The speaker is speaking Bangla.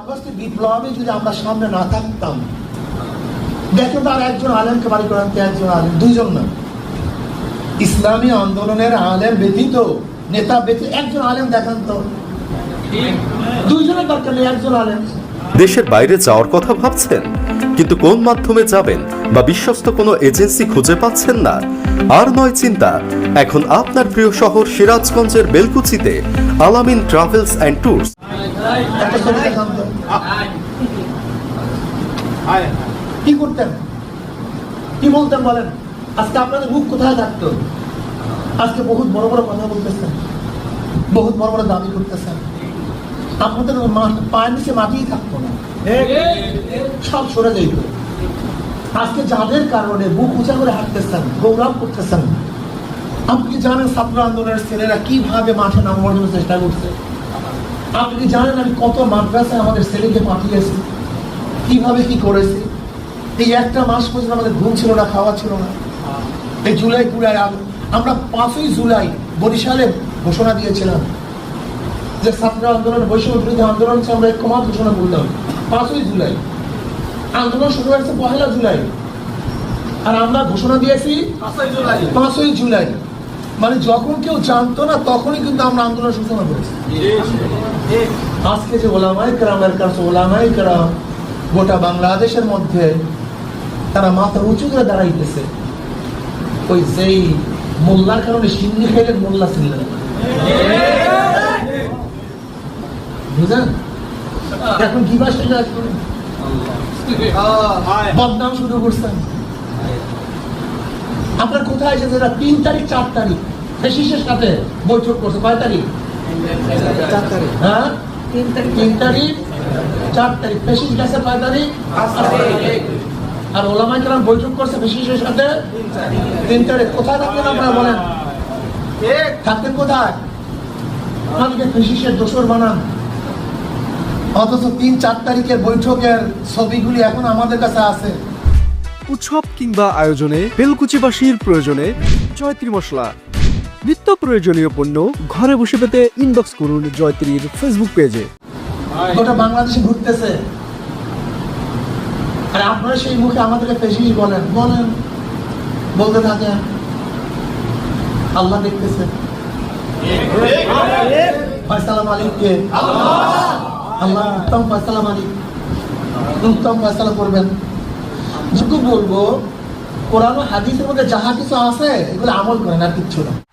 আগস্টের বিপ্লবে যদি আমরা সামনে না থাকতাম দেখো তার একজন আলেমকে বাড়ি করেন একজন আলেম, দুইজন না। ইসলামী আন্দোলনের আলেম ব্যতীত, নেতা ব্যতীত একজন আলেম দেখান তো। দুইজনের দরকার নেই, একজন আলেম। দেশের বাইরে যাওয়ার কথা ভাবছেন, কিন্তু কোন মাধ্যমে যাবেন বা বিশ্বস্ত কোনো এজেন্সি খুঁজে পাচ্ছেন না? আর নয় চিন্তা, এখন আপনার প্রিয় শহর সিরাজগঞ্জের বেলকুচিতে আলামিন ট্রাভেলস অ্যান্ড ট্যুরস। কি করতেন? কি বলতেন বলেন? আজকে আপনাদের মুখ কোথায় থাকতো? আজকে বহুত বড় বড় কথা বলতেছেন। বহুত বড় বড় দাবি করতেছেন। আপনাদের পায়ের নিচে মাটিই থাকতো না। সব সরে আজকে যাদের কারণে বুক উঁচা করে হাঁটতেছেন গৌরব করতেছেন, আপনি জানেন ছাত্র আন্দোলনের ছেলেরা কীভাবে মাঠে নামার জন্য চেষ্টা করছে? আপনি কি জানেন আমি কত মাদ্রাসায় আমাদের ছেলেকে পাঠিয়েছি? কীভাবে কি করেছি? এই একটা মাস পর্যন্ত আমাদের ঘুম ছিল না খাওয়া ছিল না। এই জুলাই জুলাই আমরা পাঁচই জুলাই বরিশালে ঘোষণা দিয়েছিলাম যে ছাত্র আন্দোলন বৈষম্য বিরোধী আন্দোলন হচ্ছে আমরা ঐক্যমত ঘোষণা করলাম পাঁচই জুলাই। আন্দোলন শুরু হয়েছে পহেলা জুলাই। আর আমরা ঘোষণা দিয়েছি পাঁচই জুলাই। মানে যখন কেউ জানতো না তখনই কিন্তু আমরা আন্দোলন সূচনা করেছি। আজকে যে ওলামাই কেরামের কাছে ওলামাই কেরাম গোটা বাংলাদেশের মধ্যে তারা মাথা উঁচু করে দাঁড়াইতেছে। ওই যেই মোল্লার কারণে মোল্লা বুঝলেন? এখন কি বদনাম শুরু করছেন আপনার কোথায় এসেছে তিন তারিখ, চার তারিখ। ফেসিসের সাথে বৈঠক করছে। কয় তারিখ? হ্যাঁ? তিন তারিখ। চার তারিখ। ফেসিস গেছে কয় তারিখ? আর ওলামাই কেরাম বৈঠক করছে সাথে? তিন তারিখ। কোথায় থাকবেন আপনারা বলেন? থাকতেন কোথায়? আমাদেরকে ফেসিসের দোষর বানান। অথচ তিন চার তারিখের বৈঠকের ছবিগুলি এখন আমাদের কাছে আছে। উৎসব কিংবা আয়োজনে বেলকুচিবাসীর প্রয়োজনে জয়ত্রী মশলা। নিত্য প্রয়োজনীয় পণ্য ঘরে বসে পেতে ইনবক্স করুন জয়ত্রীর ফেসবুক পেজে গোটা বাংলাদেশে ঘুরতেছে। আর আপনারা সেই মুখে পেশিস বলেন বলেন, বলতে আল্লাহ দেখতেছে। ফয়সালা আল্লাহ, উত্তম ফয়সালা মালিক। উত্তম ফয়সালা করবেন। যেটুকু বলব, কোরআন হাদিসের মধ্যে যাহা কিছু আছে, এগুলো আমল করেন আর কিচ্ছু না।